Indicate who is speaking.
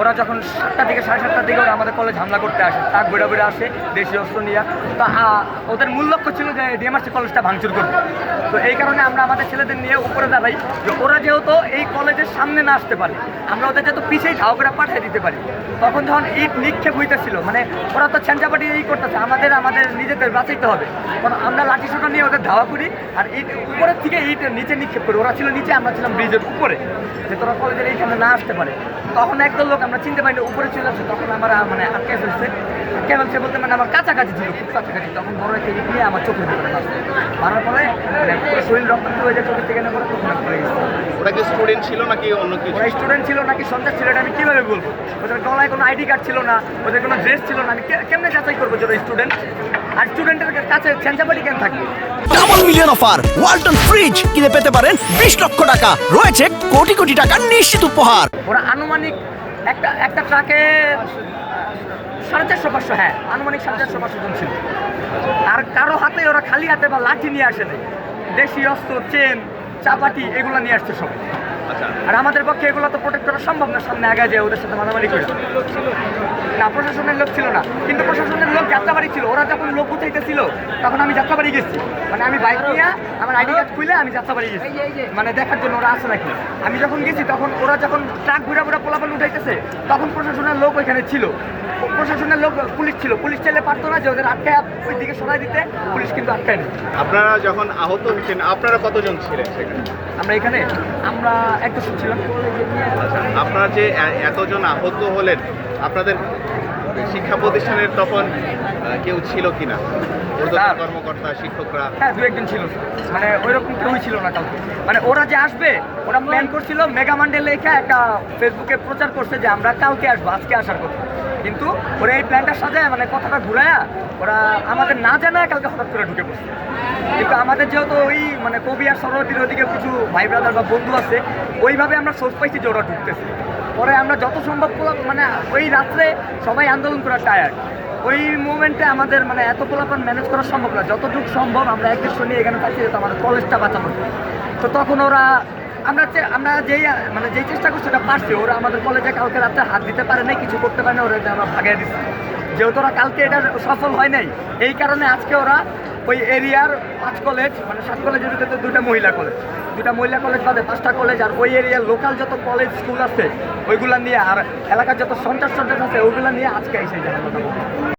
Speaker 1: ওরা যখন সাতটা থেকে সাড়ে সাতটার দিকে ওরা আমাদের কলেজ হামলা করতে আসে, তাক বেড়া বেড়ে আসে, দেশীয় অস্ত্র নিয়ে। তো ওদের মূল লক্ষ্য ছিল যে ডিএমআরসি কলেজটা ভাঙচুর করবে তো এই কারণে আমরা আমাদের ছেলেদের নিয়ে উপরে দাঁড়াই। যে ওরা যেহেতু এই কলেজের সামনে না আসতে পারে, আমরা ওদের যেহেতু পিছিয়ে করে পাঠিয়ে দিতে পারি, তখন যখন ইট নিক্ষেপ হইতেছিল মানে ওরা তো ছ্যাঞ্চাপাটি এই করতেছে, আমাদের আমাদের নিজেদের বাঁচাইতে হবে। কারণ আমরা লাঠি সোটা নিয়ে ওদের ধাওয়া করি, আর ইট উপরের থেকে ইট নিচে নিক্ষেপ করি, ওরা ছিল নিচে, আমরা ছিলাম ব্রিজের উপরে। যে তোরা কলেজের এইখানে না আসতে পারে, তখন একদল লোক আমরা চিনতে পারিনি উপরে চলে আসছে তখন আমরা মানে আটকে ফেলছে। আটকে ফেলছে বলতে মানে আমার কাছাকাছি ছিল খুব কাছাকাছি। তখন বড় একটা ইট নিয়ে আমার চোখের ভিতরে মারছে মারার পরে মানে শরীর রক্তাক্ত হয়ে যায় চোখের থেকে না করে তখন পড়ে গেছি।
Speaker 2: ওরা কি স্টুডেন্ট ছিল নাকি অন্য কিছু?
Speaker 1: ওরা স্টুডেন্ট ছিল নাকি সন্ত্রাস ছিল এটা আমি কীভাবে বলব? ওদের গলায় কোনো আইডি কার্ড ছিল না ওদের কোনো ড্রেস ছিল না আমি কে- কেমনে যাচাই করব যে ওরা স্টুডেন্ট আর স্টুডেন্টের কাছে ছেঞ্চাপাটি কেন থাকবে?
Speaker 3: Double million offer Walton fridge কিনে পেতে পারেন বিশ লক্ষ টাকা। রয়েছে কোটি কোটি টাকার নিশ্চিত উপহার।
Speaker 1: ওরা আনুমানিক একটা একটা ট্রাকে সাড়ে চারশো, পাঁচশো হ্যাঁ আনুমানিক সাড়ে চারশো, পাঁচশো জন ছিল। আর কারও হাতে ওরা খালি হাতে বা লাঠি নিয়ে আসে দেশি অস্ত্র চেন চাপাটি এগুলো নিয়ে আসছে সব আর আমাদের পক্ষে এগুলো তো প্রোটেক্ট করা সম্ভব না। সামনে আগে যায় ওদের সাথে মারামারি করে। না প্রশাসনের লোক ছিল না। কিন্তু প্রশাসনের লোক যাত্রা বাড়ি ছিল। ওরা যখন লোক ছিল তখন আমি যাত্রাবাড়ি গেছি। মানে আমি বাইক নিয়ে আমার আইডি কার্ড খুলে আমি যাত্রা যাত্রাবাড়ি গেছি। মানে দেখার জন্য ওরা আসে নাকি? আমি যখন গেছি তখন ওরা যখন ট্রাক ঘুরা ঘুরা পোলাপাল উঠাইতেছে তখন প্রশাসনের লোক ওইখানে ছিল। প্রশাসনের লোক পুলিশ ছিল। পুলিশ চাইলে পারতো না যে ওদের আটকায় ওই দিকে সরাই দিতে। পুলিশ কিন্তু আটকায় নেই
Speaker 2: আপনারা যখন আহত হয়েছেন আপনারা কতজন ছিলেন সেখানে?
Speaker 1: আমরা এখানে আমরা একদম ছিলাম।
Speaker 2: আচ্ছা আপনারা যে এতজন আহত হলেন আপনাদের শিক্ষা প্রতিষ্ঠানের তখন কেউ ছিল কিনা? ঊর্ধ্বতন
Speaker 1: স্যার।
Speaker 2: কর্মকর্তা শিক্ষকরা?
Speaker 1: হ্যাঁ দু একজন ছিল মানে ওই রকম কেউই ছিল না কাউকে মানে ওরা যে আসবে ওরা প্ল্যান করছিল মেগা মান্ডে লেখা একটা ফেসবুকে প্রচার করছে যে আমরা কালকে আসব আজকে আসার কথা। কিন্তু ওরা এই প্ল্যানটা সাজায় মানে কথাটা ঘুরায়া ওরা আমাদের না জানায় কালকে হঠাৎ করে ঢুকে পড়ছে। কিন্তু আমাদের যেহেতু ওই মানে কবি আর সরোবতীর ওদিকে কিছু ভাই ব্রাদার বা বন্ধু আছে ওইভাবে আমরা সোর্স পাইছি যে ওরা ঢুকতেছে। পরে আমরা যত সম্ভব মানে ওই রাত্রে সবাই আন্দোলন করার টায়ার্ড ওই মুভমেন্টে আমাদের মানে এত পোলাপান ম্যানেজ করা সম্ভব না। যতটুকু সম্ভব আমরা এক দেড়শো নিয়ে এখানে থাকি যেহেতু আমাদের কলেজটা বাঁচানো। তো তখন ওরা আমরা আমরা যেই মানে যেই চেষ্টা করছি ওটা পারছি। ওরা আমাদের কলেজে কালকে রাত্রে হাত দিতে পারে নাই, কিছু করতে পারে না ওরা আমরা ভাগিয়ে দিচ্ছি। যেহেতু ওরা কালকে এটা সফল হয় নাই, এই কারণে আজকে ওরা ওই এরিয়ার পাঁচ কলেজ মানে সাত কলেজের ভিতরে দুটা মহিলা কলেজ দুটা মহিলা কলেজ বাদে পাঁচটা কলেজ আর ওই এরিয়ার লোকাল যত কলেজ স্কুল আছে, ওইগুলা নিয়ে আর এলাকার যত সন্ত্রাস সন্ত্রাস আছে, ওইগুলা নিয়ে আজকে এসে যায়